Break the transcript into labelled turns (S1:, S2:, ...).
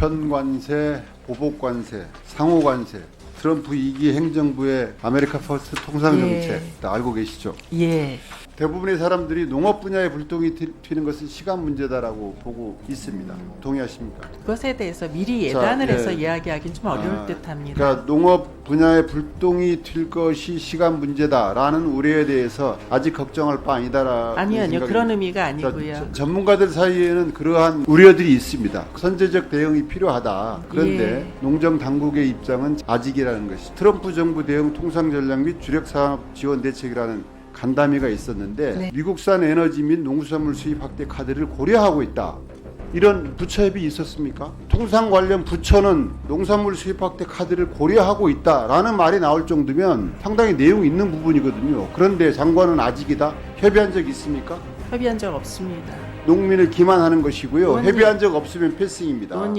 S1: 보편관세, 보복관세, 상호관세, 트럼프 2기 행정부의 아메리카 퍼스트 통상정책
S2: 예.
S1: 다 알고 계시죠?
S2: 예.
S1: 대부분의 사람들이 농업 분야에 불똥이 튀- 튀는 것은 시간 문제다라고 보고 있습니다. 동의하십니까?
S2: 그것에 대해서 미리
S1: 자,
S2: 예단을
S1: 예.
S2: 해서 이야기하기는 좀 어려울
S1: 아,
S2: 듯합니다.
S1: 그러니까 농업 분야에 불똥이 튈 것이 시간 문제다라는 우려에 대해서 아직 걱정할 바 아니다라.
S2: 아니요, 아니요. 그런 의미가 아니고요.
S1: 자, 전문가들 사이에는 그러한 우려들이 있습니다. 선제적 대응이 필요하다. 그런데
S2: 예.
S1: 농정 당국의 입장은 아직이라는 것이 트럼프 정부 대응 통상 전략 및 주력 산업 지원 대책이라는 간담회가 있었는데
S2: 네.
S1: 미국산 에너지 및 농수산물 수입 확대 카드를 고려하고 있다. 이런 부처협이 있었습니까? 통상 관련 부처는 농산물 수입 확대 카드를 고려하고 있다라는 말이 나올 정도면 상당히 내용 있는 부분이거든요. 그런데 장관은 아직이다. 협의한 적 있습니까?
S2: 협의한 적 없습니다.
S1: 농민을 기만하는 것이고요.
S2: 의원님.
S1: 협의한 적 없으면 패싱입니다.
S2: 의원님